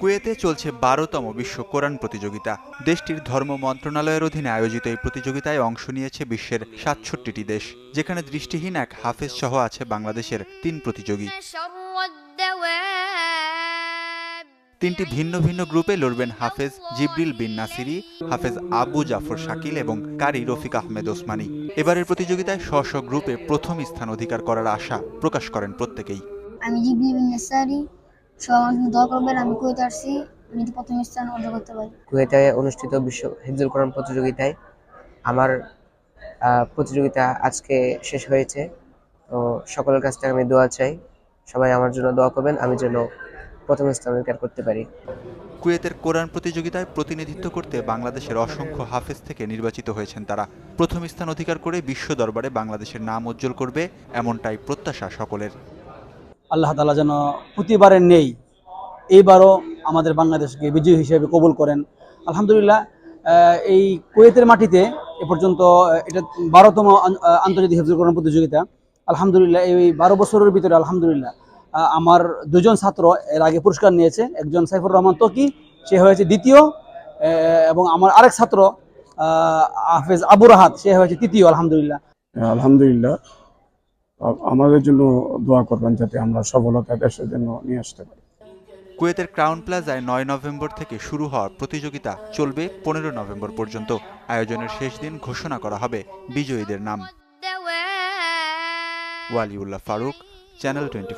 কুয়েতে চলছে বারোতম বিশ্ব কোরআন প্রতিযোগিতা। দেশটির ধর্ম মন্ত্রণালয়ের অধীনে আয়োজিত এই প্রতিযোগিতায় অংশ নিয়েছে বিশ্বের সাতষট্টিটি দেশ, যেখানে দৃষ্টিহীন এক হাফেজ সহ আছে বাংলাদেশের তিন প্রতিযোগী। তিনটি ভিন্ন ভিন্ন গ্রুপে লড়বেন হাফেজ জিব্রিল বিন নাসিরি, হাফেজ আবু জাফর শাকিল এবং কারি রফিক আহমেদ ওসমানি। এবারের প্রতিযোগিতায় স্ব স্ব গ্রুপে প্রথম স্থান অধিকার করার আশা প্রকাশ করেন প্রত্যেকেই। আমি বিন সবাই আমার জন্য দোয়া করবেন আমি কুয়েতে আসছি আমি যদি প্রথম স্থান অর্জন করতে পারি। কুয়েতে অনুষ্ঠিত বিশ্ব হিফজুল কোরআন প্রতিযোগিতায় আমার প্রতিযোগিতা আজকে শেষ হয়েছে। তো সকলের কাছ থেকে আমি দোয়া চাই সবাই আমার জন্য দোয়া করবেন আমি যেন প্রথম স্থান অধিকার করতে পারি। কুয়েতের কোরআন প্রতিযোগিতায় প্রতিনিধিত্ব করতে বাংলাদেশের অসংখ্য হাফেজ থেকে নির্বাচিত হয়েছেন তারা। প্রথম স্থান অধিকার করে বিশ্ব দরবারে বাংলাদেশের নাম উজ্জ্বল করবে এমনটাই প্রত্যাশা সকলের। আল্লাহ তালা যেন প্রতিবারের নেই এইবারও আমাদের বাংলাদেশকে বিজয়ী হিসেবে কবুল করেন। আলহামদুলিল্লাহ এই কুয়েতের মাটিতে এ পর্যন্ত এটা বারোতম আন্তর্জাতিক হেফজুলকরণ প্রতিযোগিতা। আলহামদুলিল্লাহ এই বারো বছরের ভিতরে আলহামদুলিল্লাহ আমার দুজন ছাত্র এর আগে পুরস্কার নিয়েছে। একজন সাইফুর রহমান তকি সে হয়েছে দ্বিতীয় এবং আমার আরেক ছাত্র আহ, হাফেজ আবু রাহাত সে হয়েছে তৃতীয় আলহামদুলিল্লাহ। আলহামদুলিল্লাহ আমাদের জন্য দোয়া করবেন যাতে আমরা সফলতা দেশের জন্য নিয়ে আসতে পারি। কুয়েতের ক্রাউন প্লাজায় নয় নভেম্বর থেকে শুরু হওয়া প্রতিযোগিতা চলবে পনেরো নভেম্বর পর্যন্ত। আয়োজনের শেষ দিন ঘোষণা করা হবে বিজয়ীদের নাম। Waliullah Faruk channel twenty